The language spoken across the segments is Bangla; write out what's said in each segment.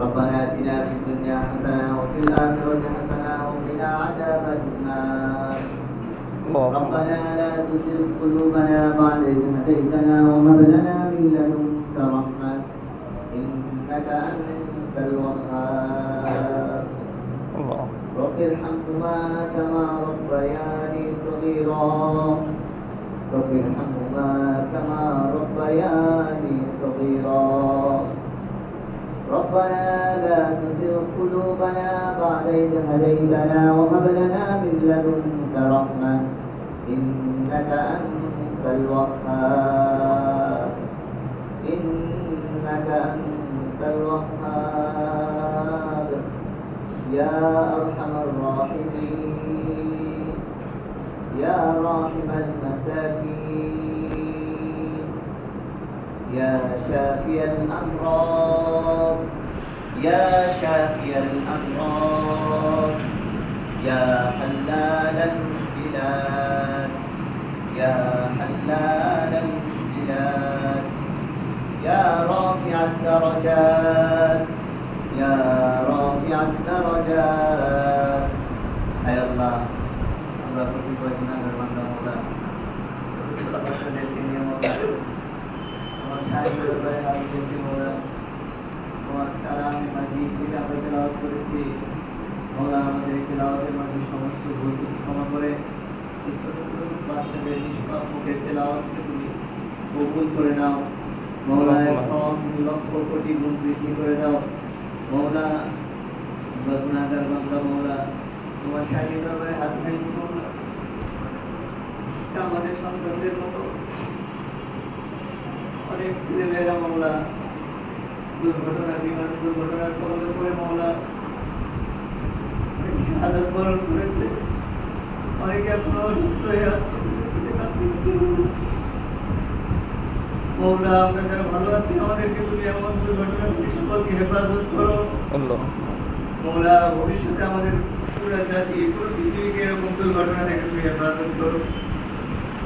ربنا آتنا في الدنيا حسنة وفي الآخرة حسنة وقنا عذاب النار. ربنا لا تزغ قلوبنا بعد إذ هديتنا وهب لنا من لدنك رحمة إنك أنت الوهاب. رب ارحمهما كما ربياني صغيرا. رب ارحمهما كما ربياني صغيرا. ربنا لا تزغ قلوبنا بعد إذ هديتنا وهب لنا من لدنك رحمة إنك أنت الوهاب. إنك أنت الوهاب. يا أرحم الراحمين. يا راحم المساكين. يا شافي الأمراض. يا شافي الأمراض يا حلال المشكلات يا حلال المشكلات يا رافع الدرجات يا رافع الدرجات হায় আল্লাহ আমরা কতিপয় গুণাগার বান্দা মোলা আমাদেরকে কালামে মাঝি তেলাওয়াত করেছি। মোলা আমাদের তেলাওয়াতের মাঝে সমস্ত ভুল ক্ষমা করে এই ছোট ছোট বাচ্চাদের নিষ্পাপ মুখের তেলাওয়াতকে তুমি কবুল করে নাও। মৌলায় সব লক্ষ কোটি গুণ বৃদ্ধি করে দাও। মৌলা গুণাগার মৌলা তোমার শাহী দরবারে হাত মৌলা। আমাদের সন্তানদের মতো অনেক ছেলে মেয়েরা মৌলা দুর্ঘটনা বিমান দুর্ঘটনার কবলে পড়ে মহলা সাধারণ বরণ করেছে। অনেকে এখন অসুস্থ হয়ে মৌলা আমরা যারা ভালো আছি আমাদেরকে তুমি এমন দুর্ঘটনা থেকে সকলকে হেফাজত করো। মৌলা ভবিষ্যতে আমাদের পুরা জাতি পুরো পৃথিবীকে এরকম দুর্ঘটনা থেকে তুমি হেফাজত করো।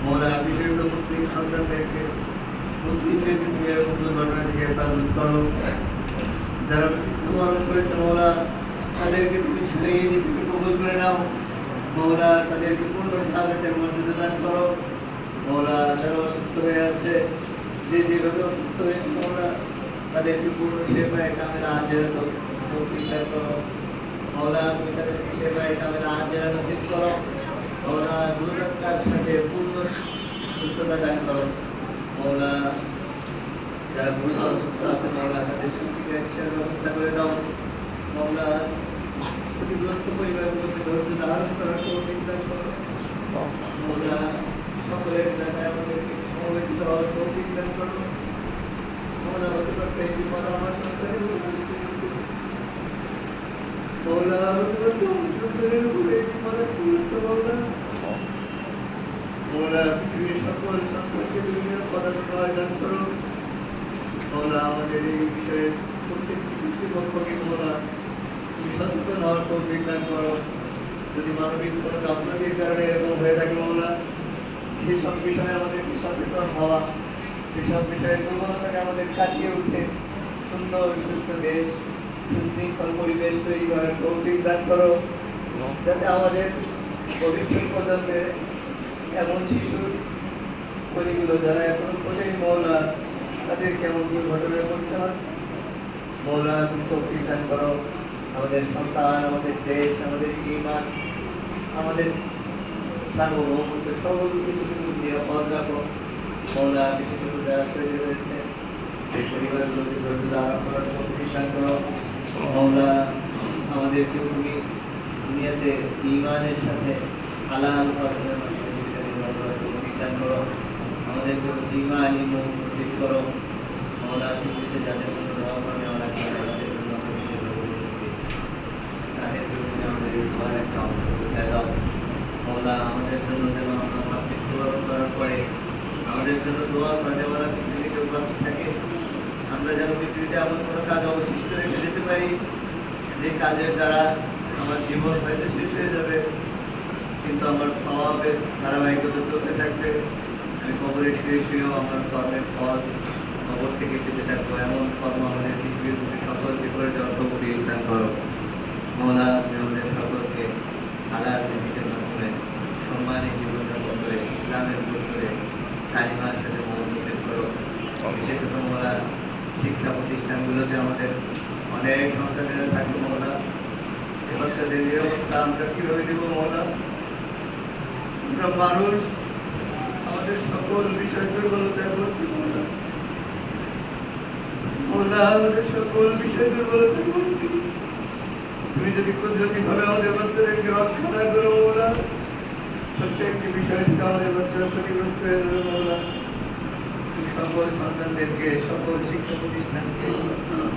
মৌলা বিশেষ মুসলিম সন্তানদেরকে থেকে হেফাজত করো যারা করেছে মৌলা, তাদেরকে তুমি কবুল করে নাও। মৌলা, তাদেরকে পূর্ণ দান করো। মৌলা যারা অসুস্থ হয়ে আছে, যে যেভাবে অসুস্থ হয়েছে, মৌলা, তাদেরকে পূর্ণ সেবায় কামেলা আজের তৌফিক করো। মৌলা, তুমি তাদেরকে সেবায় কামেলা আজের নসিব করো। মৌলা গুরুরাস্তার সাথে পূর্ণ সুস্থতা দান করো। মৌলা, যারা গুরুতর অসুস্থ আছে মৌলা, তাদের সুচিকিৎসার ব্যবস্থা করে দাও। মৌলা, ক্ষতিগ্রস্ত পরিবারগুলোকে ধৈর্য ধারণ করার তৌফিক দান করো। মৌলা, সকলের দেখায় আমাদেরকে সমবেত হওয়ার তৌফিক দান করো। মৌলা বিপদ আমার সন্তানের উপরে মৌলা উপরে মৌলা মৌলা পৃথিবীর সকল সন্তানকে তুমি পদাশ্রয় দান করো মৌলা আমাদের এই বিষয়ে প্রত্যেকটি কর্তৃপক্ষকে মৌলা তুমি সচেতন হওয়ার তৌফিক দান করো। যদি মানবিক কোনো গাফলতির কারণে এরকম হয়ে থাকে মৌলা সেসব বিষয়ে আমাদেরকে সচেতন হওয়া, সেসব বিষয়ে দুর্বলতাকে আমাদের কাটিয়ে উঠে সুন্দর, সুস্থ দেশ, সুশৃঙ্খল পরিবেশ তৈরি করার তৌফিক দান করো। যাতে আমাদের ভবিষ্যৎ প্রজন্মে এমন শিশুর পরিগুলো যারা এখনও খোঁজেনি, মৌলা, তাদের কেমন দুর্ঘটনায় পড়তে হয়? মৌলা তুমি তৌফিক দান করো। আমাদের সন্তান, আমাদের দেশ, আমাদের ইমান, আমাদের সার্বভৌমত্ব, সকল কিছু তুমি নিরাপদ রাখো। মৌলা বিশেষ করে যারা শহীদ হয়েছে সেই করার তৌফিক দান করো মৌলা, আমাদেরকে তুমি দুনিয়াতে ইমানের সাথে হালাল উপার্জনের মাধ্যমে জীবিকা নির্বাহ করার তৌফিক দান করো আমাদেরকে ইমান ইমন নসিব করো। মৌলা পৃথিবীতে যাদের জন্য দোয়া করে আমরা তাদের জন্য। তাদের জন্য আমাদের দোয়ার একটা অংশ দাও। মৌলা আমাদের জন্য যেন আমরা মৃত্যুবরণ করার পরে আমাদের জন্য দোয়া করে ওরা পৃথিবীতে উপস্থিত থাকে। আমরা যেন পৃথিবীতে এমন কোনো কাজ অবশিষ্ট রেখে যেতে পারি, যে কাজের দ্বারা আমার জীবন হয়তো শেষ হয়ে যাবে। কিন্তু আমার স্বভাবের ধারাবাহিকতা চলতে থাকবে। আমি কবরে শুয়ে শুয়েও আমার কর্মের ফল কবর থেকে পেতে থাকব। এমন কর্ম আমাদের পৃথিবীর মধ্যে সকলকে করে জন্মভূমি দান করো। মৌলা আমাদের সকলকে আলাদ নিজেদের মাধ্যমে সম্মানের জীবনযাপন করে, ইসলামের বছরে কালিমার সাথে মনোনিষেদ করো। বিশেষত মৌলা শিক্ষা প্রতিষ্ঠানগুলোতে আমাদের অনেক সন্তানেরা থাকবে মৌলা। এ বাচ্চাদের নিরাপত্তা আমরা কীভাবে দেবো মৌলা? আমরা মানুষ, আমাদের সকল বিষয় দুর্বলতায় ভর্তি মহলা মহলা আমাদের সকল বিষয় দুর্বলতায় ভর্তি তুমি যদি কুদরতি ভাবে আমাদের বাচ্চাদেরকে রক্ষা না করো মহলা প্রত্যেকটি বিষয় থেকে আমাদের বাচ্চারা ক্ষতিগ্রস্ত হয়ে যাবে তুমি সকল সন্তানদেরকে, সকল শিক্ষা প্রতিষ্ঠানকে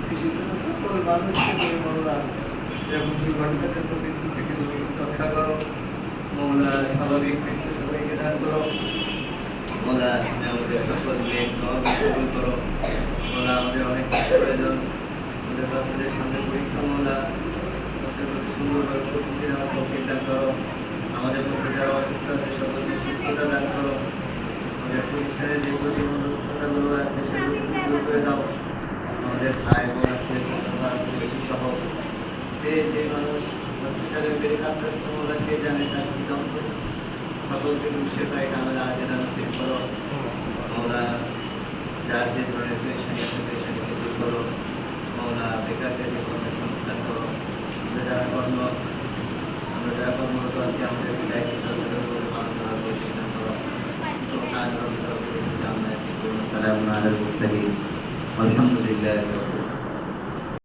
বিশেষ করে সকল মানুষকে তুমি মহলা এরকম দুর্ঘটনাদের মৃত্যু থেকে তুমি রক্ষা করো। মহলা স্বাভাবিক মৃত্যু সবাইকে দান করো। মৌলা তুমি আমাদের সকলকে কবুল করো। মৌলা আমাদের অনেক প্রয়োজন। আমাদের বাচ্চাদের সামনে পরীক্ষা মৌলা বাচ্চাগুলোকে সুন্দরভাবে প্রস্তুতি নেওয়ার পক্ষে দান করো। আমাদের মধ্যে যারা অসুস্থ আছে, সকলকে সুস্থতা দান করো আমাদের প্রতিষ্ঠানের যে প্রতিবন্ধকতাগুলো আছে সেগুলো তুমি দূর করে দাও আমাদের ভাই বোন আত্মীয় স্বজন প্রতিবেশী সহ যে যে মানুষ হসপিটালে বেড়ে কাজ করছে মোলা সে জানে তার কি যন্ত্রণা সকলকে তুমি শেফাই কামেলা আজেলা নসিব করো মৌলা যার যে ধরনের পেরেশানি আছে পেরেশানিকে দূর করো। মৌলা বেকারদেরকে কর্মসংস্থান করো। আমরা যারা কর্ম, আমরা যারা কর্মরত আছি, আমাদেরকে দায়িত্ব যথাযথভাবে পালন করার পরিচিন্তা করো। ইয়াসিফুন ওয়া সালামুন আলাল মুরসালিন আলহামদুলিল্লাহি রাব্বিল